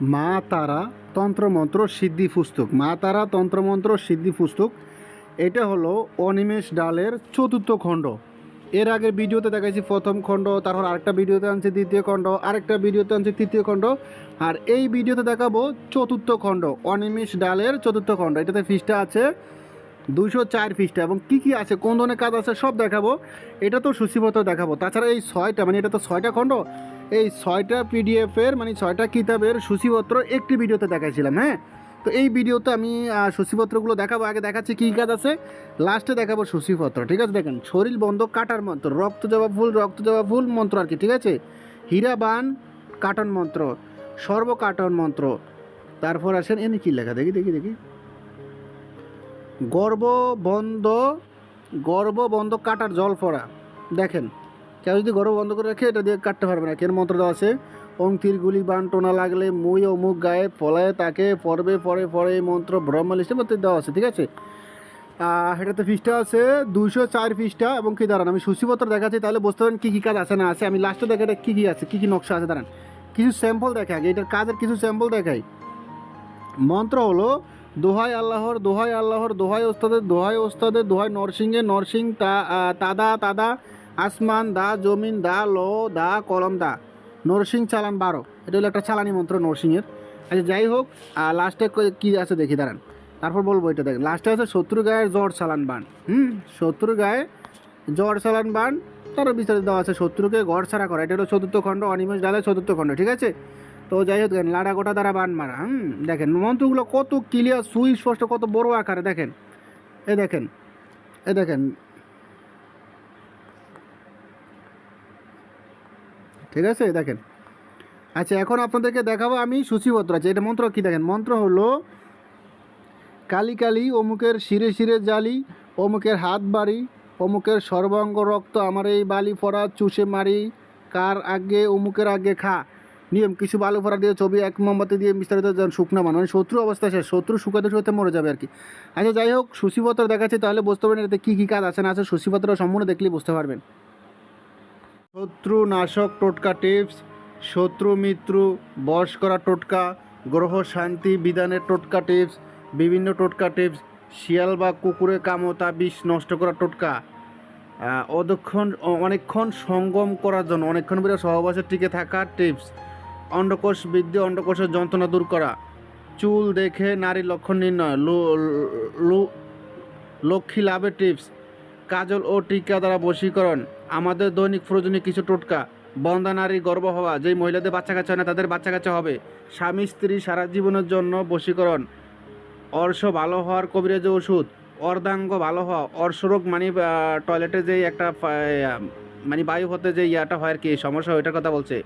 মা তারা তন্ত্রমন্ত্র সিদ্ধি পুস্তক। মা তারা তন্ত্রমন্ত্র সিদ্ধি পুস্তক। এটা হলো অনিমেষ ডালের চতুর্থ খণ্ড। এর আগের ভিডিওতে দেখাইছি প্রথম খণ্ড, তারপর আরেকটা ভিডিওতে আনছি দ্বিতীয় খণ্ড, আরেকটা ভিডিওতে আনছি তৃতীয় খণ্ড। আর এই ভিডিওতে দেখাবো চতুর্থ খণ্ড, অনিমেষ ডালের চতুর্থ খণ্ড। এটাতে ফিসটা আছে দুশো চার পৃষ্ঠা। এবং কী কী আছে? কোন ধরনের কাজ আছে? সব দেখাবো। এটা তো সূচিপত্র দেখাবো। তাছাড়া এই ছয়টা মানে এটা তো ছয়টা খণ্ড? এই ছয়টা পিডিএফের মানে ছয়টা কিতাবের সূচিপত্র একটি ভিডিওতে দেখাইছিলাম হ্যাঁ? তো এই ভিডিওতে আমি সূচিপত্রগুলো দেখাবো। আগে দেখাচ্ছি কী কাজ আছে। লাস্টে দেখাবো সূচিপত্র, ঠিক আছে? দেখেন, শরীর বন্ধ, কাটার মন্ত্র, রক্ত জবা ফুল, রক্ত জবা ফুল মন্ত্র আর কি, ঠিক আছে? হীরা বান কাটন মন্ত্র সর্বকাটন মন্ত্র। তারপর আসেন, এনে কী লেখা? দেখি দেখি দেখি। গর্ব বন্ধ গর্ব বন্ধ কাটার জল পড়া দেখেন, কেউ যদি গর্ব বন্ধ করে রাখে, এটা দিয়ে কাটতে পারবে না। কেন মন্ত্র দেওয়া আছে অঙ্কির গুলি বান টোনা লাগলে মই অমুক গায়ে ফলায় তাকে পড়বে পরে পরে এই মন্ত্র ব্রহ্ম মধ্যে দেওয়া আছে, ঠিক আছে? এটাতে ফিসটা আছে দুইশো চার ফিসটা এবং কি দাঁড়ান, আমি সূচিপত্র দেখাচ্ছি, তাহলে বুঝতে পারেন কী কী কাজ আছে না আছে। আমি লাস্টে দেখে এটা কী কী আছে, কী কী নকশা আছে, দাঁড়ান। কিছু স্যাম্পল দেখা আগে, এটার কাজের কিছু স্যাম্পল দেখাই। মন্ত্র হলো দোহাই আল্লাহর দোহাই আল্লাহর, দোহাই ওস্তাদের দোহাই ওস্তাদের, দোহাই নরসিংহে, নরসিং তা তাদা তাদা, আসমান, দা, জমিন, দা, ল, দা, কলম, দা। নরসিং চালান বারো। এটা হলো একটা চালানি মন্ত্র নরসিংহের। আচ্ছা যাই হোক লাস্টে কী আছে দেখি, দাঁড়ান। তারপর বলব এটা দেখ লাস্টে আছে শত্রু গায়ের জ্বর চালান বান। হুম? শত্রু গায়ে জ্বর চালান বান। তারও বিস্তারিত দেওয়া আছে শত্রুকে গড় ছাড়া করা। এটা হলো চতুর্থ খণ্ড, অনিমেষ ডালের চতুর্থ খণ্ড, ঠিক আছে? তো যাই হোক লাড়া গোটা দ্বারা বান মারা, হুম? দেখেন, মন্ত্রগুলো কত ক্লিয়ার সুস্পষ্ট কত বড় আকারে, দেখেন। এ দেখেন এ দেখেন। ঠিক আছে? দেখেন। আচ্ছা এখন আপনাদেরকে দেখাবো আমি সূচিপত্র। আছে এটা মন্ত্র কি দেখেন? মন্ত্র হলো, কালি কালি অমুকের শিরে শিরে জালি, অমুকের হাত বাড়ি, অমুকের সর্বাঙ্গ রক্ত আমার এই বালি পড়া চুষে মারি, কার আগে অমুকের আগে খা। নিয়ম, কিছু বালু পড়া দিয়ে ছবি, এক মোমবাতি দিয়ে বিস্তারিত শুকনো মান শত্রু অবস্থা শেষ। শত্রু শুকাতে শুকাতে মরে যাবে আর কি আচ্ছা যাই হোক সূচিপত্র দেখাচ্ছি, তাহলে বুঝতে পারবেন এতে কী কী কাজ আছে। না আছে সূচিপত্র সম্পূর্ণ দেখলেই বুঝতে পারবেন। শত্রু নাশক টোটকা টিপস, শত্রু মিত্রু, বশ করা টোটকা, গ্রহ শান্তি বিধানের টোটকা টিপস, বিভিন্ন টোটকা টিপস, শিয়াল বা কুকুরে কামতা বিষ নষ্ট করা টোটকা অদক্ষণ অনেকক্ষণ সঙ্গম করার জন্য, অনেকক্ষণ বেড়ে সহবাসে টিকে থাকার টিপস। অন্ডকোষ বৃদ্ধি, অন্ডকোষের যন্ত্রণা দূর করা। চুল দেখে নারী লক্ষণ নির্ণয়। লক্ষ্মী লাভের টিপস। কাজল ও টিকা দ্বারা বশীকরণ। আমাদের দৈনিক প্রয়োজনীয় কিছু টোটকা। বন্দা নারীর গর্ব হওয়া। যেই মহিলাদের বাচ্চা কাচ্চা হয় না, তাদের বাচ্চা কাচ্চা হবে। স্বামী, স্ত্রী সারা জীবনের জন্য বশীকরণ। অর্শ ভালো হওয়ার কবিরাজ ওষুধ। অর্ধাঙ্গ ভালো হওয়া। অর্শরোগ মানে টয়লেটে যে একটা মানে বায়ু হতে যে ইয়াটা হয় আর কি সমস্যা, ওইটার কথা বলছে।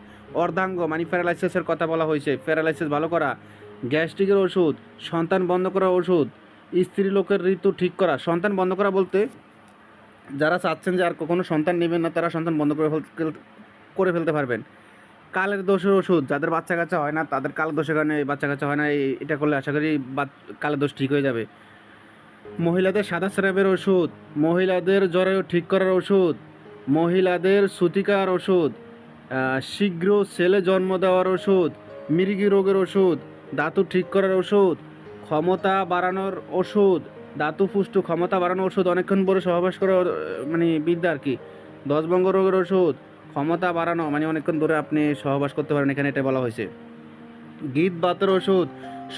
অর্ধাঙ্গ মানে প্যারালাইসিসের কথা বলা হয়েছে। প্যারালাইসিস ভালো করা গ্যাস্ট্রিকের ওষুধ, সন্তান বন্ধ করা ওষুধ, স্ত্রী লোকের ঋতু ঠিক করা। সন্তান বন্ধ করা বলতে, যারা চাচ্ছেন যে আর কখনো সন্তান নেবেন না, তারা সন্তান বন্ধ করে করে ফেলতে পারবেন। কালের দোষের ওষুধ, যাদের বাচ্চা কাচ্চা হয় না, তাদের কালের দোষের কারণে বাচ্চা কাচ্চা হয় না এটা করলে আশা করি কালের দোষ ঠিক হয়ে যাবে। মহিলাদের সাদা স্রাবের ওষুধ, মহিলাদের জ্বরে ঠিক করার ওষুধ, মহিলাদের সুতিকার ওষুধ শীঘ্র ছেলে জন্ম দেওয়ার ওষুধ মৃগী রোগের ওষুধ, দাঁতু ঠিক করার ওষুধ, ক্ষমতা বাড়ানোর ওষুধ, দাঁতু পুষ্ট, ক্ষমতা বাড়ানোর ওষুধ অনেকক্ষণ পরে সহবাস করার মানে বিদ্যা আর কি। দশভঙ্গ রোগের ওষুধ, ক্ষমতা বাড়ানো মানে অনেকক্ষণ ধরে আপনি সহবাস করতে পারেন, এখানে এটা বলা হয়েছে। গীত বাতের ওষুধ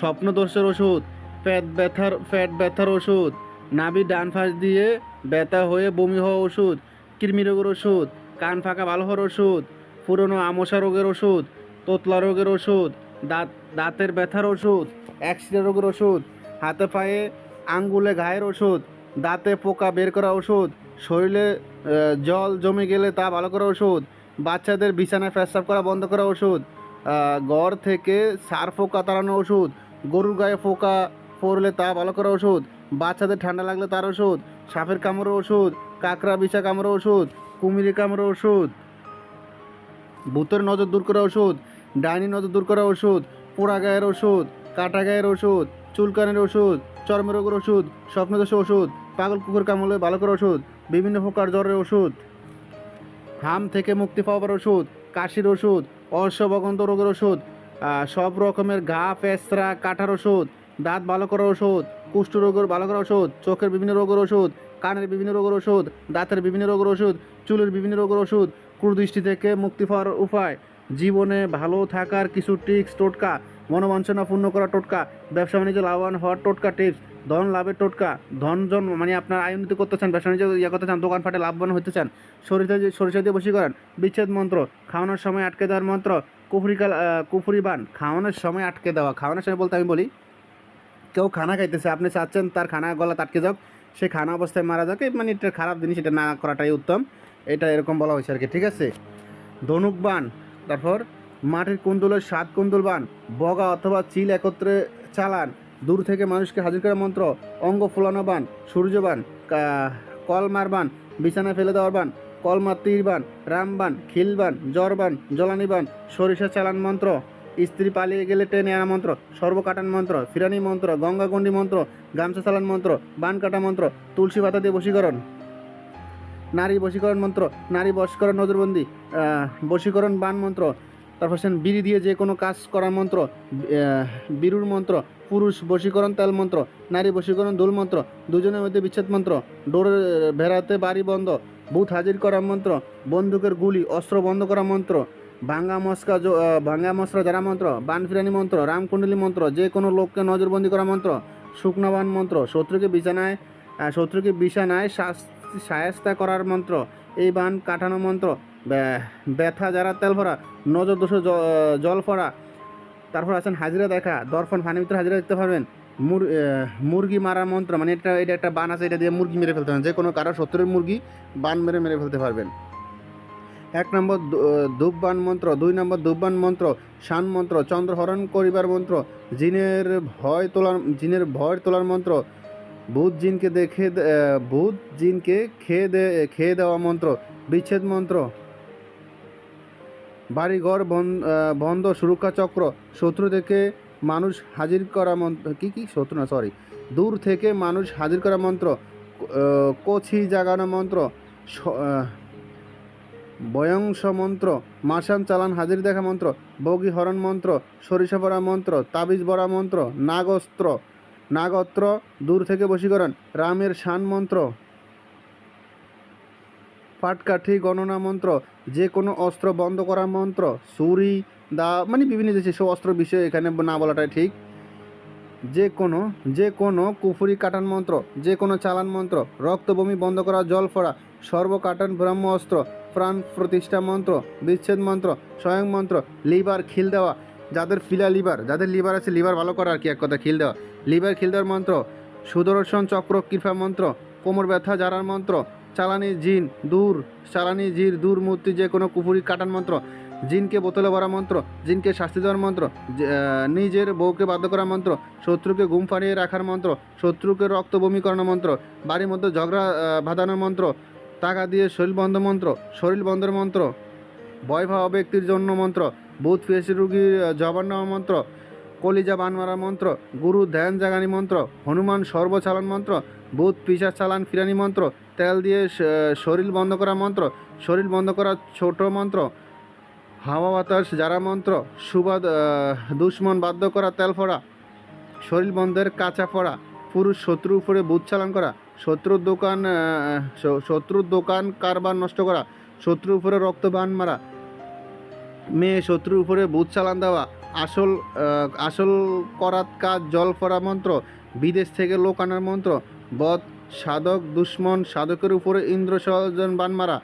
স্বপ্ন দোষের ওষুধ, পেট ব্যথার পেট ব্যথার ওষুধ, নাভি ডান ফাঁস দিয়ে ব্যথা হয়ে বমি হওয়া ওষুধ কৃমি রোগের ওষুধ, কান ফাঁকা ভালো হওয়ার ওষুধ পুরনো আমশা রোগের ওষুধ, তোতলা রোগের ওষুধ, দাঁত, দাঁতের ব্যথার ওষুধ, অ্যাক্সিডেন্ট রোগের ওষুধ, হাতে পায়ে, আঙ্গুলে ঘায়ের ওষুধ, দাঁতে পোকা বের করা ওষুধ, শরীরে জল জমে গেলে তা ভালো করা ওষুধ, বাচ্চাদের বিছানায় পেশাব করা বন্ধ করা ওষুধ ঘর থেকে সার পোকা তাড়ানো ওষুধ, গরুর গায়ে পোকা পড়লে তা ভালো করা ওষুধ, বাচ্চাদের ঠান্ডা লাগলে তার ওষুধ, সাপের কামড়ের ওষুধ, কাঁকড়া, বিছা কামড়ের ওষুধ কুমিরি কামড়ের ওষুধ। ভূতের নজর দূর করা ওষুধ ডাইনি নজর দূর করা ওষুধ, পোড়া গায়ের ওষুধ, কাটা গায়ের ওষুধ, চুলকানের ওষুধ চর্মরোগের ওষুধ স্বপ্নদোষের ওষুধ, পাগল কুকুর কামড়ে ভালো করা ওষুধ, বিভিন্ন প্রকার জ্বরের ওষুধ, হাম থেকে মুক্তি পাওয়ার ওষুধ, কাশির ওষুধ, অশ্ববগন্ধ রোগের ওষুধ সব রকমের ঘা পেঁচড়া কাটার ওষুধ, দাঁত ভালো করার ওষুধ, কুষ্ঠ রোগের ভালো করার ওষুধ, চোখের বিভিন্ন রোগের ওষুধ, কানের বিভিন্ন রোগের ওষুধ, দাঁতের বিভিন্ন রোগের ওষুধ, চুলের বিভিন্ন রোগের ওষুধ কুদৃষ্টি থেকে মুক্তি পাওয়ার উপায়। জীবনে ভালো থাকার কিছু টিক্স টোটকা, মনোবাঞ্ছনা পূর্ণ করা টোটকা, ব্যবসা বাণিজ্য লাভবান হওয়ার টোটকা টিপস ধন লাভের টোটকা, ধন জন মানে আপনার আয় উন্নতি করতে চান, ব্যবসা বাণিজ্য ইয়ে করতে চান, দোকানপাটে লাভবান হতে চান সরিষা সরিষা দিয়ে বসি করেন, বিচ্ছেদ মন্ত্র, খাওয়ানোর সময় আটকে দেওয়ার মন্ত্র কুফুরিকাল কুফুরি বান, খাওয়ানোর সময় আটকে দেওয়া, খাওয়ানোর সময় বলতে আমি বলি, কেউ খানা খাইতেছে, আপনি চাচ্ছেন তার খানা গলা আটকে যাক, সে খানা অবস্থায় মারা যাক মানে এটা খারাপ জিনিস, এটা না করাটাই উত্তম। এটা এরকম বলা হয়েছে আর কি, ঠিক আছে? ধনুক বান, তারপর মাটির কুন্দুলের সাত কুন্দুল বান, বগা অথবা চিল একত্রে চালান, দূর থেকে মানুষকে হাজির করার মন্ত্র, অঙ্গ ফুলানো বান সূর্যবান কা- কলমার বান বিছানা ফেলে দেওয়ার বান কলমার তীর বান রামবান খিলবান জ্বরবান জ্বলানি বান, সরিষা চালান মন্ত্র, স্ত্রী পালিয়ে গেলে টেনে আনা মন্ত্র সর্বকাটান মন্ত্র, ফিরানি মন্ত্র গঙ্গাগণ্ডি মন্ত্র, গামছা চালান মন্ত্র, বান কাটা মন্ত্র, তুলসী পাতা দিয়ে বশীকরণ। নারী বশীকরণ মন্ত্র, নারী বশীকরণ নজরবন্দি বশীকরণ বান মন্ত্র, তারপর সেন বিড়ি দিয়ে যে কোনো কাজ করার মন্ত্র বিরুর মন্ত্র, পুরুষ বশীকরণ তেল মন্ত্র, নারী বশীকরণ দুল মন্ত্র, দুজনের মধ্যে বিচ্ছেদ মন্ত্র ডোরের ভেড়াতে বাড়ি বন্ধ বুথ হাজির করার মন্ত্র, বন্দুকের গুলি, অস্ত্র বন্ধ করা মন্ত্র, ভাঙ্গা মস্কা ভাঙ্গা মশরা যারা মন্ত্র বান ফিরানি মন্ত্র, রামকুণ্ডলী মন্ত্র, যে কোনো লোককে নজরবন্দি করা মন্ত্র, শুকনাবান মন্ত্র, শত্রুকে বিছানায় শত্রুকে বিছানায় শাস- সায়স্তা করার মন্ত্র, এই বান কাটানো মন্ত্র, ব্যা- ব্যথা যারা তেল ভরা, নজর দোষ জল ফরা, তারপর আছেন হাজিরা দেখা, দর্পণ ফানি ভিতরে হাজিরা দেখতে পারবেন। মুর মুরগি মারা মন্ত্র মানে এটা এটা একটা বান আছে, এটা দিয়ে মুরগি মেরে ফেলতে পারবেন যে কোনো কারও শত্রুর মুরগি বান মেরে মেরে ফেলতে পারবেন। এক নম্বর ধূপবান মন্ত্র, দুই নম্বর ধূপবান মন্ত্র, শান মন্ত্র, চন্দ্রহরণ করিবার মন্ত্র, জিনের ভয় তোলার, জিনের ভয় তোলার মন্ত্র ভূত জিনকে দেখে ভূত জিনকে খেয়ে দে খেয়ে দেওয়া মন্ত্র, বিচ্ছেদ মন্ত্র। বাড়িঘর বন- বন্ধ, সুরক্ষা চক্র, শত্রু থেকে মানুষ হাজির করা মন্ত্র, কি কি? শত্রু না সরি দূর থেকে মানুষ হাজির করা মন্ত্র কছি জাগানো মন্ত্র বয়ংস মন্ত্র, মাসান চালান, হাজির দেখা মন্ত্র, বগি হরণ মন্ত্র, সরিষা পড়া মন্ত্র, তাবিজ বড়া মন্ত্র, নাগস্ত্র নাগত্র দূর থেকে বশীকরণ রামের শান মন্ত্র পাটকাঠি গণনা মন্ত্র যে কোনো অস্ত্র বন্ধ করা মন্ত্র, ছুরি, দা মানে বিভিন্ন দেশে সব অস্ত্র বিষয়ে এখানে না বলাটাই ঠিক। যে কোনো যে কোনো কুফুরি কাটান মন্ত্র যে কোনো চালান মন্ত্র রক্ত বমি বন্ধ করা জল ফোড়া সর্বকাটান ব্রহ্ম অস্ত্র প্রাণ প্রতিষ্ঠা মন্ত্র, বিচ্ছেদ মন্ত্র, স্বয়ং মন্ত্র, লিভার খিল দেওয়া, যাদের ফিলা লিভার, যাদের লিভার আছে, লিভার ভালো করা আর কি এক কথা খিল দেওয়া। লিভার খিল দেওয়ার মন্ত্র, সুদর্শন চক্র কৃপা মন্ত্র, কোমর ব্যথা জারার মন্ত্র, চালানি জিন, দূর, চালানি জির, দূর মূর্তি যে কোনো কুফুরি কাটান মন্ত্র, জিনকে বোতলে ভরা মন্ত্র, জিনকে শাস্তি দেওয়ার মন্ত্র নিজের বউকে বাধ্য করা মন্ত্র, শত্রুকে ঘুম ফাড়িয়ে রাখার মন্ত্র, শত্রুকে রক্ত বমি করানোর মন্ত্র, বাড়ির মধ্যে ঝগড়া বাঁধানোর মন্ত্র, টাকা দিয়ে শরীর বন্ধ মন্ত্র, শরীর বন্ধের মন্ত্র, ভয় ভাবা ব্যক্তির জন্য মন্ত্র, বুধ ফেসি রুগীর জবান মন্ত্র কলিজা বান মারা মন্ত্র, গুরু ধ্যান জাগানি মন্ত্র, হনুমান সর্বচালন মন্ত্র, বুধ পিসা চালান ফিরানি মন্ত্র, তেল দিয়ে শরীর বন্ধ করা মন্ত্র, শরীর বন্ধ করা ছোট মন্ত্র, হাওয়া বাতাস যারা মন্ত্র, সুবাদ দুশ্মন বাধ্য করা তেল ফোড়া, শরীর বন্ধের কাঁচা পড়া পুরুষ শত্রুর উপরে বুধ চালান করা, শত্রুর দোকান শত্রুর দোকান কারবার নষ্ট করা, শত্রুর উপরে রক্তবান মারা, মেয়ে শত্রুর উপরে বুধ চালান দেওয়া আসল আসল করাত কাজ জল ফরা মন্ত্র, বিদেশ থেকে লোক আনার মন্ত্র, বধ, সাধক, দুশ্মন, সাধকের উপরে ইন্দ্র সহজন বান মারা।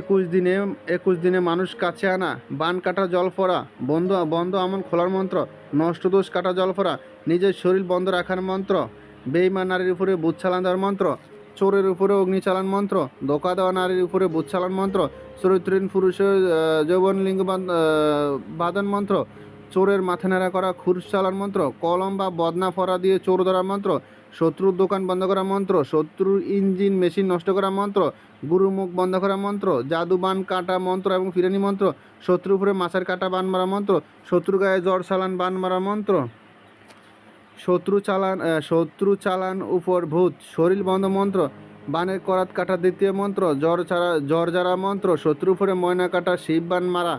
একুশ দিনে একুশ দিনে মানুষ কাছে আনা, বান কাটা জল ফরা বন্ধ বন্ধ আমন খোলার মন্ত্র, নষ্ট দোষ কাটা জল ফরা নিজের শরীর বন্ধ রাখার মন্ত্র বেইমান নারীর উপরে দেওয়ার মন্ত্র চোরের উপরে অগ্নি চালান মন্ত্র, ধোকা দেওয়া নারীর উপরে বুধ চালান মন্ত্র, চরিত্রহীন পুরুষের যৌবন লিঙ্গ বাদন মন্ত্র, চোরের মাথা নেড়া করা খুর চালান মন্ত্র, কলম বা বদনা ফরা দিয়ে চোর ধরার মন্ত্র, শত্রুর দোকান বন্ধ করা মন্ত্র, শত্রুর ইঞ্জিন, মেশিন নষ্ট করা মন্ত্র, গুরু মুখ বন্ধ করা মন্ত্র, জাদু বান কাটা মন্ত্র এবং ফিরানি মন্ত্র, শত্রুর উপরে মাছের কাটা বান মারা মন্ত্র শত্রু গায়ে জ্বর চালান বান মারা মন্ত্র। শত্রু চালান শত্রু চালান উপর ভূত, শরীর বন্ধ মন্ত্র, বানের করাত কাটা দ্বিতীয় মন্ত্র, জ্বর ছাড়া, জ্বর যারা মন্ত্র শত্রু উপরে ময়না কাটা, শিব বান মারা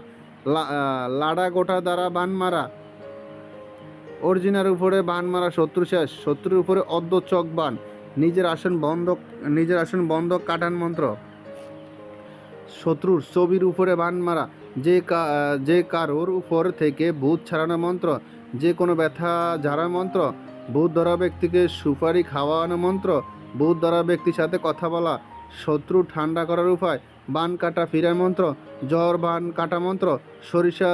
লাডা গোটা দ্বারা বান মারা। অরিজিনার উপরে বান মারা শত্রু শেষ, শত্রুর উপরে অর্ধ চক বান, নিজের আসন বন্ধ, নিজের আসন বন্ধ কাটান মন্ত্র। শত্রুর ছবির উপরে বান মারা, যে যে কারোর উপর থেকে ভূত ছাড়ানো মন্ত্র যে কোনো ব্যথা ঝাড়া মন্ত্র ভূত ধরা ব্যক্তিকে সুপারি খাওয়ানো মন্ত্র ভূত ধরা ব্যক্তির সাথে কথা বলা, শত্রু ঠান্ডা করার উপায়, বান কাটা ফিরার মন্ত্র, জ্বর বান কাটা মন্ত্র, সরিষা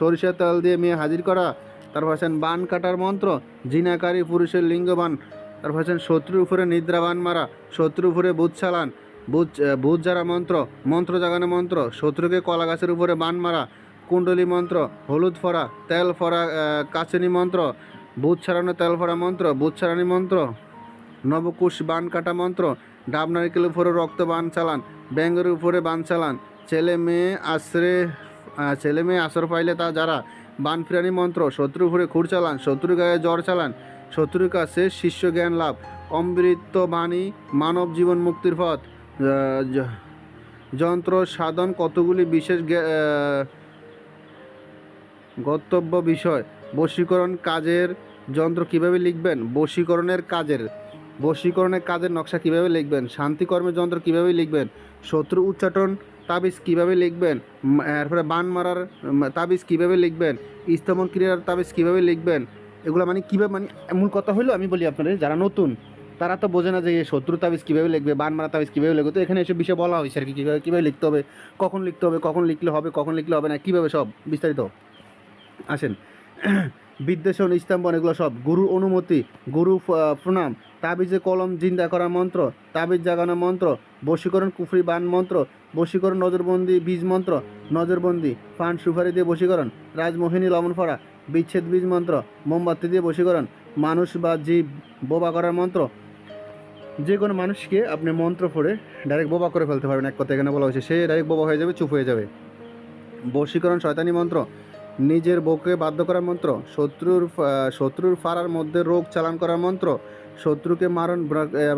সরিষা তেল দিয়ে মেয়ে হাজির করা, তারপর আছেন বান কাটার মন্ত্র, জিনাকারী পুরুষের লিঙ্গবান তারপর আছেন শত্রুর উপরে নিদ্রাবান মারা, শত্রুর উপরে বুধ চালান, বুধ বুধ যারা মন্ত্র মন্ত্র জাগানো মন্ত্র, শত্রুকে কলা গাছের উপরে বান মারা কুণ্ডলী মন্ত্র, হলুদ ফরা তেল ফরা কাচনি মন্ত্র বুধ ছাড়ানো তেল ফরা মন্ত্র বুধ ছাড়ানি মন্ত্র, নবকুশ বান কাটা মন্ত্র, ডাব নারিকেলের উপরে রক্ত বান চালান ব্যাঙ্গের উপরে বান চালান, ছেলে মেয়ে আশ্রে ছেলে মেয়ে আসর পাইলে তা যারা, বান ফিরানি মন্ত্র, শত্রুর উপরে খুর চালান, শত্রুর গায়ে জ্বর চালান, শত্রুর কাছে শিষ্য জ্ঞান লাভ, অমৃত বাণী মানব জীবন মুক্তির পথ যন্ত্র সাধন কতগুলি বিশেষ গন্তব্য বিষয়। বশীকরণ কাজের যন্ত্র কীভাবে লিখবেন? বশীকরণের কাজের বশীকরণের কাজের নকশা কীভাবে লিখবেন? শান্তিকর্মের যন্ত্র কীভাবে লিখবেন? শত্রু উচ্চাটন তাবিজ কীভাবে লিখবেন? এরপরে বান মারার তাবিজ কীভাবে লিখবেন? স্তমন ক্রিয়ার তাবিজ কীভাবে লিখবেন? এগুলো মানে কীভাবে মানে মূল কথা হলো আমি বলি আপনাদের, যারা নতুন, তারা তো বোঝে না যে শত্রু তাবিজ কীভাবে লিখবে, বান মারা তাবিজ কীভাবে লিখবে। তো এখানে এসব বিষয় বলা হয়েছে আর কি, কীভাবে কীভাবে লিখতে হবে, কখন লিখতে হবে, কখন লিখলে হবে, কখন লিখলে হবে না, কীভাবে সব বিস্তারিত? আসেন। বিদ্বেষণ স্তম্ভন এগুলো সব। গুরু অনুমতি, গুরু প্রণাম। তাবিজে কলম, জিন্দা করা মন্ত্র। তাবিজ জাগানো মন্ত্র। বশীকরণ, কুফরি বান মন্ত্র। বশীকরণ, নজরবন্দি, বীজ মন্ত্র। নজরবন্দি, ফান সুফারি দিয়ে বশীকরণ। রাজমোহিনী, লবণ ফড়া। বিচ্ছেদ বীজ মন্ত্র। মোমবাতি দিয়ে বশীকরণ। মানুষ বা জীব বোবা করার মন্ত্র। যে কোনো মানুষকে আপনি মন্ত্র পড়ে ডাইরেক্ট বোবা করে ফেলতে পারবেন। এক কথা এখানে বলা হয়েছে, সে ডাইরেক্ট বোবা হয়ে যাবে, চুপ হয়ে যাবে। বশীকরণ, শয়তানি মন্ত্র। নিজের বউকে বাধ্য করার মন্ত্র, শত্রুর শত্রুর ফাড়ার মধ্যে রোগ চালান করার মন্ত্র, শত্রুকে মারণ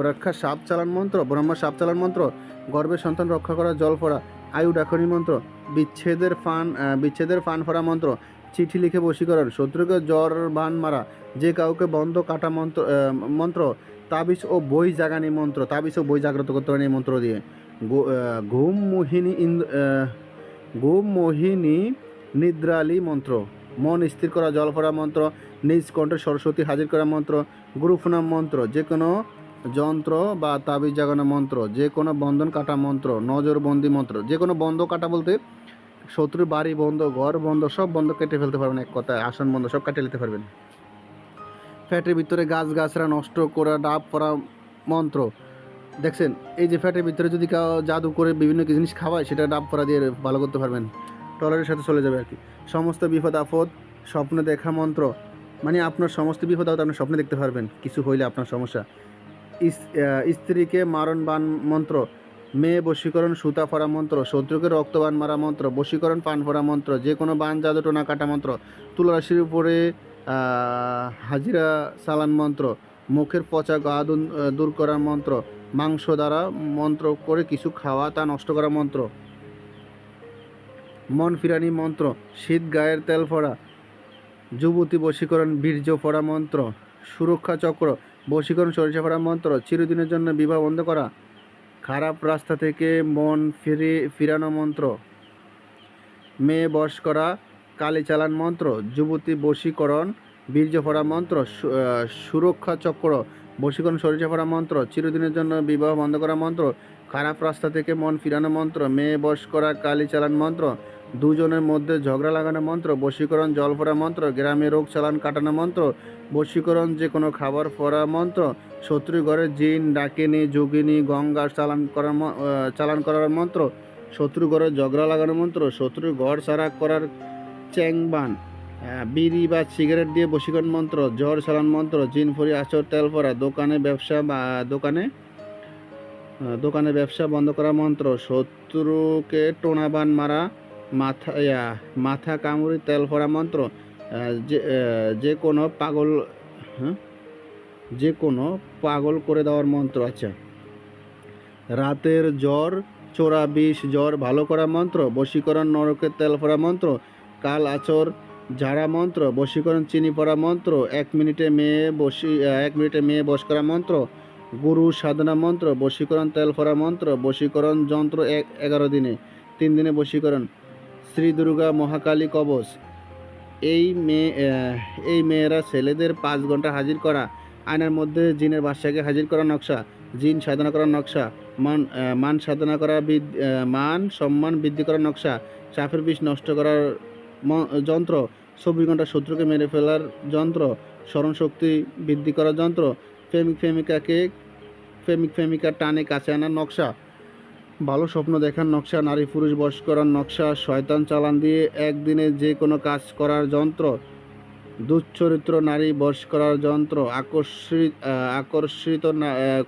রক্ষা সাপ চালান মন্ত্র, ব্রহ্মা সাপ চালান মন্ত্র গর্ভের সন্তান রক্ষা করা, জল ফোড়া, আয়ু ডাকনি মন্ত্র, বিচ্ছেদের ফান বিচ্ছেদের ফান ফোড়া মন্ত্র, চিঠি লিখে বশীকরণ, শত্রুকে জ্বর, বান মারা, যে কাউকে বন্ধ কাটা মন্ত্র মন্ত্র, তাবিজ ও বই জাগানি মন্ত্র, তাবিজ ও বই জাগ্রত করতে পারেন এই মন্ত্র দিয়ে। ঘুম মোহিনী ইন্দ্র ঘুম মোহিনী নিদ্রালি মন্ত্র। মন স্থির করা, জল পড়া মন্ত্র। নিজ কণ্ঠে সরস্বতী হাজির করা মন্ত্র। গুরুফুনাম মন্ত্র, যে কোনো যন্ত্র বা তাবিজ জাগানো মন্ত্র, যে কোনো বন্ধন কাটা মন্ত্র নজরবন্দি মন্ত্র, যে কোনো বন্ধ কাটা বলতে শত্রুর বাড়ি বন্ধ, ঘর বন্ধ, সব বন্ধ কেটে ফেলতে পারবেন এক কথায়, আসন বন্ধ, সব কেটে নিতে পারবেন। ফ্যাটের ভিতরে গাছ, গাছরা নষ্ট করা, ডাব করা মন্ত্র। দেখছেন, এই যে ফ্যাটের ভিতরে যদি জাদু করে বিভিন্ন জিনিস খাওয়ায়, সেটা ডাব করা দিয়ে ভালো করতে পারবেন। টলারের সাথে চলে যাবে আর কি। সমস্ত বিপদ আপদ, স্বপ্নে দেখা মন্ত্র মানে আপনার সমস্ত বিপদ আপদ আপনি স্বপ্নে দেখতে পারবেন, কিছু হইলে আপনার সমস্যা। স্ত্রীকে মারণ বান মন্ত্র, মেয়ে বশীকরণ সুতা ফরা মন্ত্র, শত্রুকে রক্তবান মারা মন্ত্র, বশীকরণ পান ফরা মন্ত্র, যে কোনো বান, জাদু, টোনা, কাটা মন্ত্র, তুলারাশির উপরে হাজিরা সালান মন্ত্র, মুখের পচা গা দূর করার মন্ত্র, মাংস দ্বারা মন্ত্র করে কিছু খাওয়া তা নষ্ট করা মন্ত্র। মন ফিরানি মন্ত্র, শীত গায়ের তেল ফোড়া, যুবতী বশীকরণ বীর্য ফোড়া মন্ত্র, সুরক্ষা চক্র, বশীকরণ সরিষা ফোড়া মন্ত্র, চিরদিনের জন্য বিবাহ বন্ধ করা, খারাপ রাস্তা থেকে মন ফিরে, ফিরানো মন্ত্র, মেয়ে বশ করা, কালী চালান মন্ত্র, যুবতী বশীকরণ বীর্য ফোড়া মন্ত্র সুরক্ষা চক্র, বশীকরণ সরিষা ফোড়া মন্ত্র, চিরদিনের জন্য বিবাহ বন্ধ করা মন্ত্র খারাপ রাস্তা থেকে মন ফিরানো মন্ত্র, মেয়ে বশ করা কালি চালান মন্ত্র, দুজনের মধ্যে ঝগড়া লাগানো মন্ত্র, বশীকরণ জল ফোড়া মন্ত্র, গ্রামে রোগ চালান কাটানো মন্ত্র, বশীকরণ যে কোনো খাবার ফোড়া মন্ত্র, শত্রু ঘরের জিন, ডাকিনি, যোগিনী, গঙ্গা চালান করার চালান করার মন্ত্র, শত্রু ঘরে ঝগড়া লাগানো মন্ত্র, শত্রু ঘর সারা করার চ্যাংবান বিড়ি বা সিগারেট দিয়ে বশীকরণ মন্ত্র, জ্বর চালান মন্ত্র, জিন ফরি আচর তেল ফোড়া, দোকানে ব্যবসা বা দোকানে দোকানে ব্যবসা বন্ধ করা মন্ত্র, শত্রুকে টোনাবান মারা, মাথা মাথা কামড়ি, তেল ভরা মন্ত্র যে যে কোনো পাগল হ্যাঁ? যে কোনো পাগল করে দেওয়ার মন্ত্র আচ্ছা। রাতের জ্বর, চোরা বিষ, জ্বর ভালো করা মন্ত্র, বশীকরণ নরকের তেল ফোড়া মন্ত্র, কাল আচর ঝাড়া মন্ত্র, বশীকরণ চিনি পড়া মন্ত্র, এক মিনিটে মেয়ে বসি এক মিনিটে মেয়ে বশ করা মন্ত্র গুরু সাধনা মন্ত্র, বশীকরণ তেল ফোড়া মন্ত্র, বশীকরণ যন্ত্র এক এগারো দিনে, তিন দিনে বশীকরণ। শ্রী দুর্গা মহাকালী কবচ। এই মেয়ে এই মেয়েরা ছেলেদের পাঁচ ঘণ্টা হাজির করা, আয়নার মধ্যে জিনের বাদশাকে হাজির করা নকশা, জিন সাধনা করার নকশা, মান মান সাধনা করা মান সম্মান বৃদ্ধি করার নকশা, চাপের বিষ নষ্ট করার যন্ত্র, চব্বিশ ঘণ্টা শত্রুকে মেরে ফেলার যন্ত্র, স্মরণশক্তি বৃদ্ধি করার যন্ত্র, প্রেমিক প্রেমিকাকে প্রেমিক প্রেমিকার টানে কাছে আনার নকশা। ভালো স্বপ্ন দেখার নকশা, নারী পুরুষ বশ করার নকশা, শয়তান চালান দিয়ে একদিনে যে কোনো কাজ করার যন্ত্র। দুচ্চরিত্র নারী বশ করার যন্ত্র, আকর্ষিত আকর্ষিত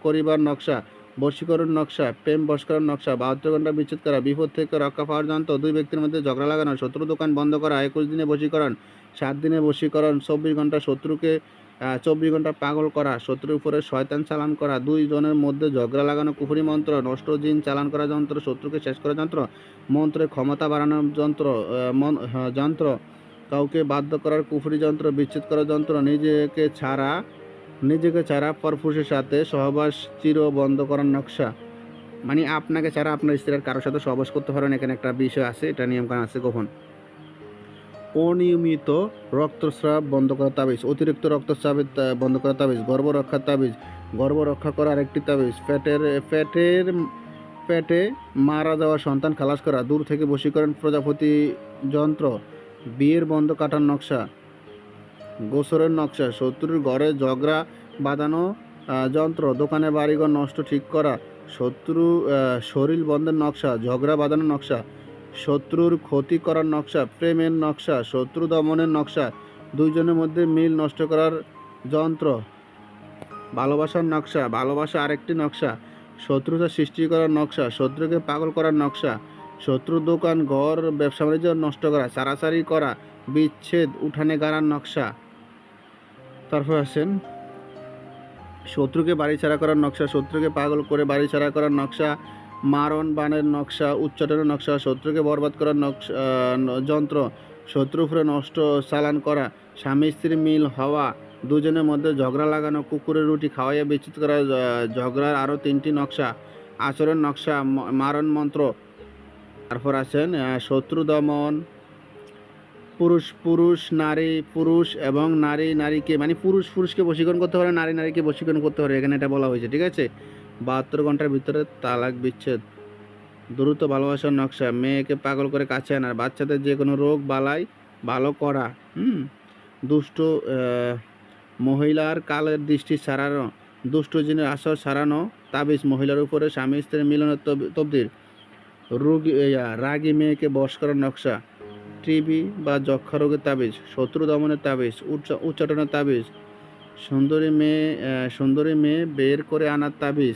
করিবার নকশা, বশীকরণ নকশা, প্রেম বশ করার নকশা, বাহাত্তর ঘণ্টা বিচ্ছেদ করা, বিপদ থেকে রক্ষা পাওয়ার যন্ত্র, দুই ব্যক্তির মধ্যে ঝগড়া লাগানো শত্রু দোকান বন্ধ করা, একুশ দিনে বশীকরণ, সাত দিনে বশীকরণ, চব্বিশ ঘণ্টা শত্রুকে চব্বিশ ঘণ্টা পাগল করা, শত্রুর উপরে শয়তান চালান করা, দুই জনের মধ্যে ঝগড়া লাগানো কুফুরি মন্ত্র, নষ্ট জিন চালান করা যন্ত্র, শত্রুকে শেষ করা যন্ত্র মন্ত্রের ক্ষমতা বাড়ানোর যন্ত্র যন্ত্র, কাউকে বাধ্য করার কুফরি যন্ত্র, বিচ্ছেদ করার যন্ত্র, নিজেকে ছাড়া নিজেকে ছাড়া পরপুরুষের সাথে সহবাস চির বন্ধ করার নকশা। মানে আপনাকে ছাড়া আপনার স্ত্রীর কারোর সাথে সহবাস করতে পারেন এখানে একটা বিষয় আছে, এটা নিয়মকানুন আছে কখন অনিয়মিত রক্তস্রাব বন্ধ করা তাবিজ, অতিরিক্ত রক্তস্রাবের বন্ধ করা তাবিজ গর্ভ রক্ষার তাবিজ গর্ভ রক্ষা করা আরেকটি তাবিজ, ফ্যাটের ফ্যাটের পেটে মারা যাওয়া সন্তান খালাস করা, দূর থেকে বশীকরণ প্রজাপতি যন্ত্র, বিয়ের বন্ধ কাটার নকশা, গোসরের নকশা, শত্রুর ঘরে ঝগড়া বাঁধানো যন্ত্র, দোকানে বাড়িঘর নষ্ট ঠিক করা, শত্রু শরীর বন্ধের নকশা, ঝগড়া বাঁধানোর নকশা শত্রুর ক্ষতি করার নকশা, প্রেমের নকশা, শত্রু দমনের নকশা, দুইজনের মধ্যে মিল নষ্ট করার যন্ত্র। ভালোবাসার নকশা, ভালোবাসা আরেকটি নকশা। শত্রুতা সৃষ্টি করার নকশা, শত্রুকে পাগল করার নকশা। শত্রুর দোকান, ঘর, ব্যবসা বাণিজ্য নষ্ট করা, সারাসারি করা, বিচ্ছেদ, উঠানে গাড়ার নকশা। তারপর আসেন, শত্রুকে বাড়ি ছাড়া করার নকশা, শত্রুকে পাগল করে বাড়ি ছাড়া করার নকশা মারণ বানের নকশা উচ্চাটনের নকশা, শত্রুকে বরবাদ করার নকশা যন্ত্র শত্রু উপরে নষ্ট, চালান করা, স্বামী স্ত্রী মিল হওয়া, দুজনের মধ্যে ঝগড়া লাগানো, কুকুরের রুটি খাওয়াইয়া বিচ্ছিত করা ঝগড়ার আরও তিনটি নকশা, আচরণ নকশা মারণ মন্ত্র। তারপর আছেন শত্রু দমন, পুরুষ পুরুষ, নারী, পুরুষ এবং নারী, নারীকে মানে পুরুষ, পুরুষকে বশীকরণ করতে পারে নারী, নারীকে বশীকরণ করতে পারে এখানে এটা বলা হয়েছে, ঠিক আছে? বাহাত্তর ঘণ্টার ভিতরে তালাক, বিচ্ছেদ, দ্রুত ভালোবাসার নকশা, মেয়েকে পাগল করে কাছে আনার, বাচ্চাদের যে কোনো রোগ বালাই ভালো করা, হুম? দুষ্ট মহিলার কালের দৃষ্টি সারানো, দুষ্ট জিনের আসর সারানো, তাবিজ মহিলার উপরে স্বামী স্ত্রীর মিলনের তব- তবদির, রোগী রাগী মেয়েকে বশ করার নকশা টিবি বা যক্ষা রোগের তাবিজ, শত্রু দমনের তাবিজ, উচ্চ- উচ্চাটনের তাবিজ সুন্দরী মেয়ে সুন্দরী মেয়ে বের করে আনার তাবিজ।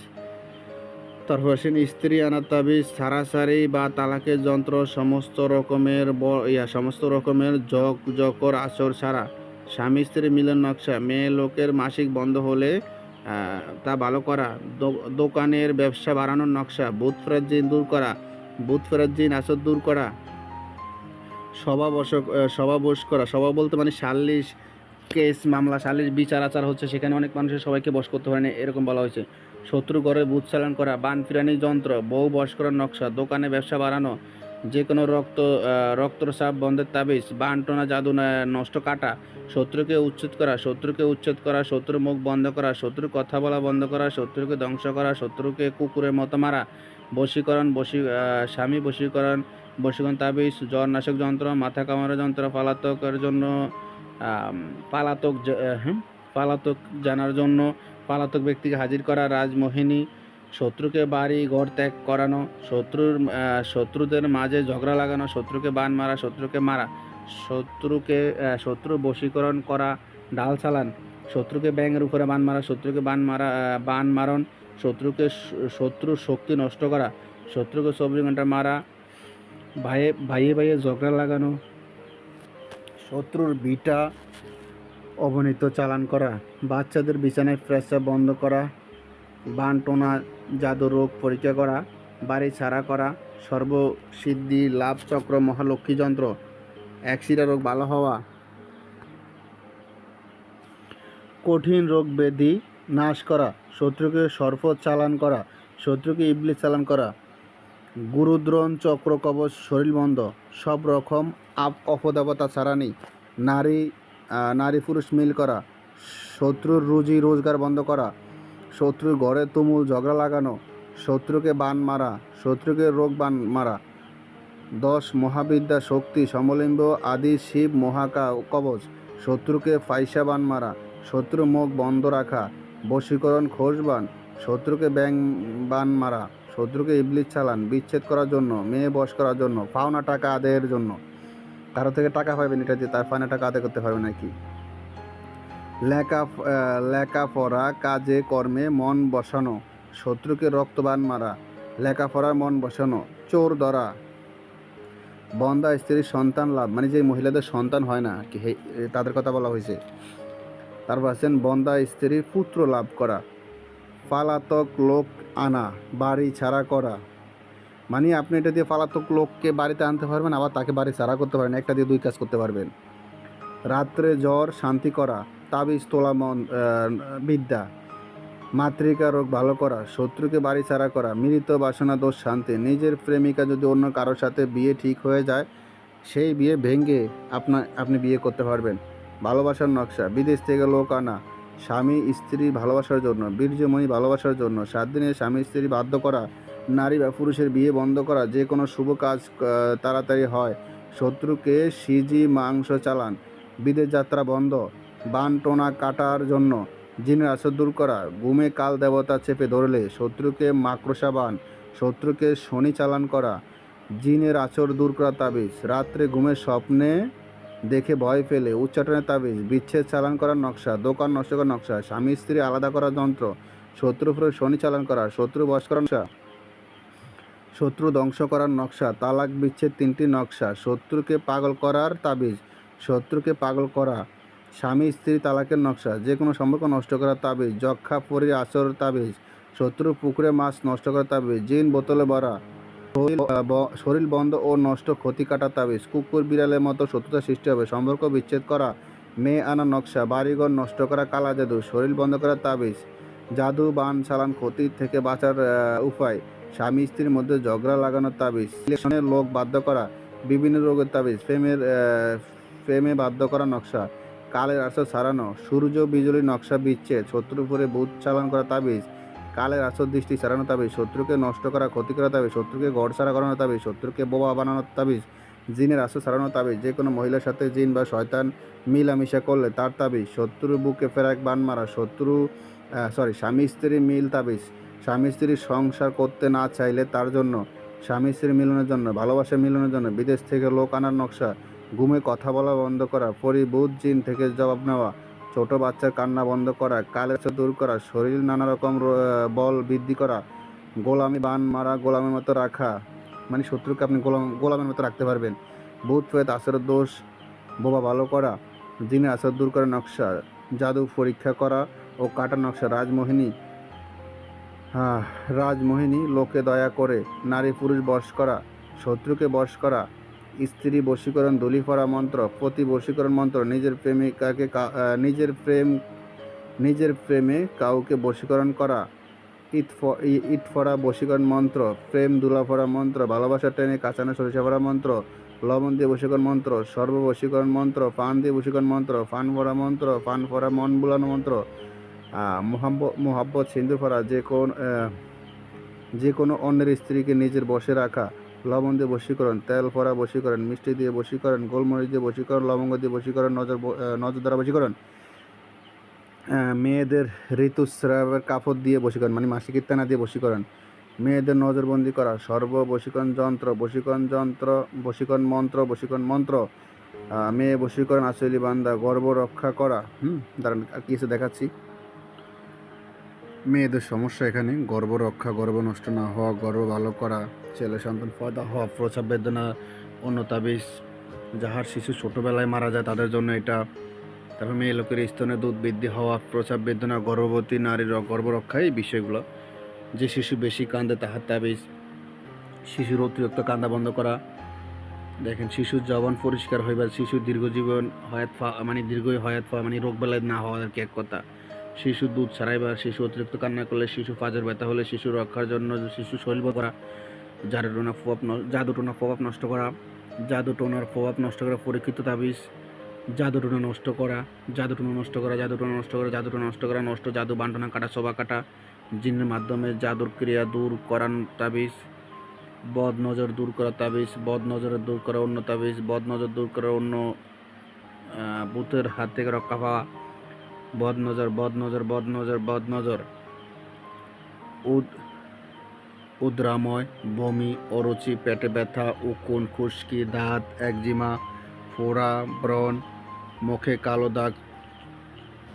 তারপর আসেন স্ত্রী আনার তাবিজ সারাসারি বা তালাকের যন্ত্র সমস্ত রকমের ইয়া সমস্ত রকমের জক জকর আসর ছাড়া স্বামী স্ত্রী মিলন নকশা। মেয়ে লোকের মাসিক বন্ধ হলে তা ভালো করা। দোকানের ব্যবসা বাড়ানোর নকশা। বুথ জিন দূর করা। বুথ ফেরত জিন আসর দূর করা। সভা আহ, সভা বস করা। সভা বলতে মানে সাল্লিশ কেস, মামলা, সালিশ, বিচার, আচার হচ্ছে, সেখানে অনেক মানুষের সবাইকে বস করতে পারে না এরকম বলা হয়েছে। শত্রু ঘরে বুথ চালান করা, বান ফিরানি যন্ত্র, বউ বশ করার নকশা, দোকানে ব্যবসা বাড়ানো যে কোনো রক্ত রক্তচাপ, বন্ধের তাবিজ, বান, টোনা, জাদু নষ্ট কাটা, শত্রুকে উচ্ছেদ করা, শত্রুকে উচ্ছেদ করা, শত্রুর মুখ বন্ধ করা, শত্রুর কথা বলা বন্ধ করা, শত্রুকে ধ্বংস করা, শত্রুকে কুকুরের মতো মারা, বশীকরণ, বশী স্বামী বশীকরণ বশীকরণ তাবিজ, জ্বর, নাশক যন্ত্র, মাথা কামানোর যন্ত্র পালাতকের জন্য পালাতক পালাতক জানার জন্য পালাতক ব্যক্তিকে হাজির করা রাজমোহিনী, শত্রুকে বাড়ি ঘর ত্যাগ করানো, শত্রুর শত্রুদের মাঝে ঝগড়া লাগানো, শত্রুকে বান মারা, শত্রুকে মারা, শত্রুকে শত্রু বশীকরণ করা, ডাল চালান, শত্রুকে ব্যাঙের উপরে বান মারা, শত্রুকে বান মারা বান মারণ, শত্রুকে শত্রুর শক্তি নষ্ট করা, শত্রুকে চব্বিশ ঘণ্টা মারা, ভাইয়ে ভাইয়ে ভাইয়ে ঝগড়া লাগানো শত্রুর বিটা অবনীত চালান করা, বাচ্চাদের বিছানায় প্রেসাব বন্ধ করা, বানটোনা জাদু রোগ পরীক্ষা করা, বাড়ি ছাড়া করা, সর্বসিদ্ধি লাভ চক্র মহালক্ষ্মী যন্ত্র অ্যাক্সিডা রোগ ভালো হওয়া, কঠিন রোগ ব্যাধি নাশ করা, শত্রুকে সরফত চালান করা, শত্রুকে ইবলিস চালান করা, গুরুদ্রোণ চক্র কবচ শরীর বন্ধ, সব রকম অপদেবতা ছাড়ানি নারী নারী পুরুষ মিল করা, শত্রুর রুজি রোজগার বন্ধ করা, শত্রুর ঘরে তুমুল ঝগড়া লাগানো, শত্রুকে বান মারা, শত্রুকে রোগ বান মারা। দশ, মহাবিদ্যা শক্তি, সমলিম্ব, আদি, শিব, মহাকা, কবচ, শত্রুকে ফাইসা বান মারা শত্রু মুখ বন্ধ রাখা, বশীকরণ খোঁজবান শত্রুকে ব্যাং বান মারা, শত্রুকে ইবলিশ চালান, বিচ্ছেদ করার জন্য, মেয়ে বস করার জন্য, পাওনা টাকা আদায়ের জন্য। কারও থেকে টাকা পাবেন এটা দিয়ে, তার পাওনা টাকা আদায় করতে পারবে নাকি? লেখা লেখাপড়া, কাজে, কর্মে, মন বসানো, শত্রুকে রক্তবান মারা, লেখাপড়ার মন বসানো, চোর ধরা বন্দা স্ত্রীর সন্তান লাভ মানে যে মহিলাদের সন্তান হয় না, কি তাদের কথা বলা হয়েছে। তারপর আছেন বন্দা স্ত্রীর পুত্র লাভ করা, পালাতক লোক আনা, বাড়ি ছাড়া করা মানে আপনি এটা দিয়ে পালাতক লোককে বাড়িতে আনতে পারবেন, আবার তাকে বাড়ি ছাড়া করতে পারবেন একটা দিয়ে দুই কাজ করতে পারবেন। রাত্রে জ্বর, শান্তি করা, তাবিজ তোলা মন বিদ্যা, মাতৃকা রোগ ভালো করা, শত্রুকে বাড়ি ছাড়া করা, মৃত বাসনা, দোষ, শান্তি, নিজের প্রেমিকা যদি অন্য কারোর সাথে বিয়ে ঠিক হয়ে যায়, সেই বিয়ে ভেঙে আপনার আপনি বিয়ে করতে পারবেন। ভালোবাসার নকশা, বিদেশ থেকে লোক আনা, স্বামী, স্ত্রী ভালোবাসার জন্য, বীর্যময়ী ভালোবাসার জন্য, সাত দিনে স্বামী, স্ত্রী বাধ্য করা নারী বা পুরুষের বিয়ে বন্ধ করা, যে কোনো শুভ কাজ তাড়াতাড়ি হয়। শত্রুকে সিজি মাংস চালান, বিদেশ যাত্রা বন্ধ, বান টোনা কাটার জন্য জিনের আসর দূর করা, গুমে কাল দেবতা চেপে ধরলে, শত্রুকে মাকড়সা বান, শত্রুকে শনি চালান করা, জিনের আচর দূর করা তাবিজ, রাত্রে ঘুমের স্বপ্নে দেখে ভয় পেলে উচ্চাটনের তাবিজ, বিচ্ছেদ চালান করার নকশা, দোকান নষ্ট করার নকশা, স্বামী স্ত্রী আলাদা করার যন্ত্র শত্রু শনি চালান করা, শত্রু বশ করার নকশা। শত্রু ধ্বংস করার নকশা, তালাক বিচ্ছেদ তিনটি নকশা, শত্রুকে পাগল করার তাবিজ, শত্রুকে পাগল করা, স্বামী, স্ত্রী তালাকের নকশা যে কোনো সম্পর্ক নষ্ট করার তাবিজ, যক্ষা, পরি আচর তাবিজ, শত্রু, পুকুরে মাছ নষ্ট করার তাবিজ, জিন, বোতলে ভরা, শরীর বন্ধ ও নষ্ট ক্ষতি কাটার তাবিজ, কুকুর, বিড়ালের মতো শত্রুতা সৃষ্টি হবে, সম্পর্ক বিচ্ছেদ করা, মেয়ে আনা নকশা, বাড়িঘর নষ্ট করা, কালা জাদু, শরীর বন্ধ করার তাবিজ, জাদু, বান, চালান ক্ষতি থেকে বাঁচার উপায় স্বামী স্ত্রীর মধ্যে ঝগড়া লাগানোর তাবিজ ইলেকশনের লোক বাধ্য করা, বিভিন্ন রোগের তাবিজ, প্রেমের প্রেমে বাধ্য করা নকশা, কালের আসর সারানো, সূর্য বিজলি নকশা বিচ্ছেদ শত্রুর উপরে বুধ চালান করা তাবিজ, কালের আসর দৃষ্টি সারানো তাবিজ, শত্রুকে নষ্ট করা, ক্ষতি করা তাবিজ, শত্রুকে গড় সারা করানো তাবিজ, শত্রুকে বোবা বানানোর তাবিজ, জিনের আসর সারানো তাবিজ, যে কোনো মহিলার সাথে জিন বা শয়তান মিলামিশা করলে তার তাবিজ, শত্রুর বুকে ফেরাক বান মারা, শত্রু সরি স্বামী স্ত্রী মিল তাবিজ। স্বামী স্ত্রীর সংসার করতে না চাইলে তার জন্য, স্বামী স্ত্রীর মিলনের জন্য ভালোবাসা মিলনের জন্য বিদেশ থেকে লোক আনার নকশা, ঘুমে কথা বলা বন্ধ করা, পরিবুধ জিন থেকে জবাব নেওয়া, ছোট বাচ্চার কান্না বন্ধ করা, কালের দূর করা, শরীর নানা রকম বল বৃদ্ধি করা, গোলামি বান মারা গোলামের মতো রাখা মানে শত্রুকে আপনি গোলাম, গোলামের মতো রাখতে পারবেন। ভূত ফেত আসরের দোষ, বোবা ভালো করা, জিনের আসর দূর করা নকশা, জাদু পরীক্ষা করা ও কাটা নকশা, রাজমোহিনী রাজমোহিনী লোকে দয়া করে, নারী পুরুষ বশ করা, শত্রুকে বশ করা, স্ত্রী বশীকরণ, দলি পড়া মন্ত্র, পতি বশীকরণ মন্ত্র, নিজের প্রেমিকাকে নিজের প্রেম, নিজের প্রেমে কাউকে বশীকরণ করা, ইট ফরা বশীকরণ মন্ত্র, প্রেম দুলা ফরা মন্ত্র, ভালোবাসা টেনে কাঁচানো সরিষা ফরা মন্ত্র, লবণ দিয়ে বশীকরণ মন্ত্র, সর্ব বশীকরণ মন্ত্র, পান দিয়ে বশীকরণ মন্ত্র, পান ফরা মন্ত্র, পান ফরা মন বুলানো মন্ত্র মোহাব্বত সিন্ধু ফরা যে কোন যে কোনো অন্যের স্ত্রীকে নিজের বসে রাখা লবণ দিয়ে বশীকরণ তেল পরা বশীকরণ মিষ্টি দিয়ে বশীকরণ গোলমরিচ দিয়ে বশীকরণ লবঙ্গ দিয়ে বশীকরণ নজর নজর দ্বারা বশীকরণ আহ, মেয়েদের ঋতুস্রাবের কাপড় দিয়ে বশীকরণ মানে মাসিক ইত্যানা দিয়ে বশীকরণ মেয়েদের নজরবন্দি করা সর্ব বশীকরণ যন্ত্র বশীকরণ যন্ত্র বশীকরণ মন্ত্র বশীকরণ মন্ত্র মেয়ে বশীকরণ আসলি বান্দা গর্ব রক্ষা করা হুম দাঁড়ান আর কি এসে দেখাচ্ছি। মেয়েদের সমস্যা এখানে। গর্ভ রক্ষা গর্ভ নষ্ট না হওয়া গর্ভ ভালো করা, ছেলে সন্তান পয়দা হওয়া, প্রসব বেদনা অন্য তাবিজ যাহার শিশু ছোটোবেলায় মারা যায় তাদের জন্য এটা। তারপর মেয়ে লোকের স্তনে দুধ বৃদ্ধি হওয়া, প্রসব বেদনা, গর্ভবতী নারীর গর্ভ রক্ষা, এই বিষয়গুলো। যে শিশু বেশি কান্দে তাহার তাবিজ শিশুর অতিরিক্ত কান্দা বন্ধ করা। দেখেন, শিশুর জবান পরিষ্কার হইবার শিশু দীর্ঘজীবন হয়াত ফা- মানে দীর্ঘ হয়াত মানে রোগ বেলায় না হওয়ার কি এক কথা। শিশু দুধ ছাড়াইবার শিশু অতিরিক্ত কান্না করলে শিশু ফাজের, ব্যথা হলে শিশু রক্ষার জন্য শিশু শৈল্য করা জাদুটোনা প্রভাব ন- জাদুটোনা প্রভাব নষ্ট করা জাদুটোনার প্রভাব নষ্ট করা পরীক্ষিত তাবিজ জাদুটোনা নষ্ট করা জাদুটোনা নষ্ট করা জাদুটোনা নষ্ট করা জাদুটোনা নষ্ট করা, নষ্ট জাদু বান্টনা কাটা সবা কাটা, জিনের মাধ্যমে জাদুর ক্রিয়া দূর করান তাবিজ, বদ নজর দূর করা তাবিজ, বদ নজর দূর করা অন্য তাবিজ, বদ নজর দূর করা অন্য ভূতের হাত থেকে রক্ষা পাওয়া বদ নজর বদ নজর বদ নজর বদ নজর উদ উদ্রাময়, বমি, অরুচি, পেটে ব্যথা, উকুন, খুশকি, দাঁত, একজিমা, ফোড়া, ব্রণ, মুখে কালো দাগ,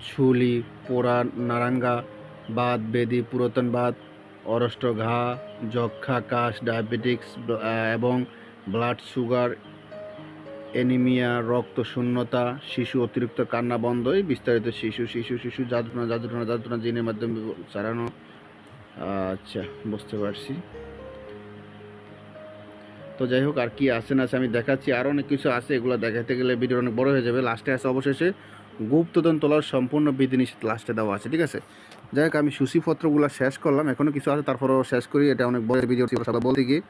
ছুলি, পোড়া, নারাঙ্গা, বাত, বেদি, পুরাতন বাত, অরষ্ট ঘা, যক্ষা, কাশ, ডায়াবেটিক্স এবং ব্লাড সুগার অ্যানিমিয়া রক্ত শূন্যতা, শিশু অতিরিক্ত কান্না বন্ধ, এই বিস্তারিত শিশু শিশু শিশু যাদুটনা যাদুটনা যাদুটনা জিনের মাধ্যমে চালানো আচ্ছা বুঝতে পারছি। তো যাই হোক, আর কি আছে না আছে আমি দেখাচ্ছি। আরও অনেক কিছু আছে, এগুলো দেখাতে গেলে ভিডিও অনেক বড় হয়ে যাবে। লাস্টে আছে অবশেষে গুপ্তধন তোলার সম্পূর্ণ বিধিনিষেধ লাস্টে দেওয়া আছে, ঠিক আছে? যাই হোক, আমি সূচিপত্রগুলো শেষ করলাম। এখনও কিছু আছে, তারপরেও শেষ করি। এটা অনেক বড় ভিডিও বলতে গিয়ে।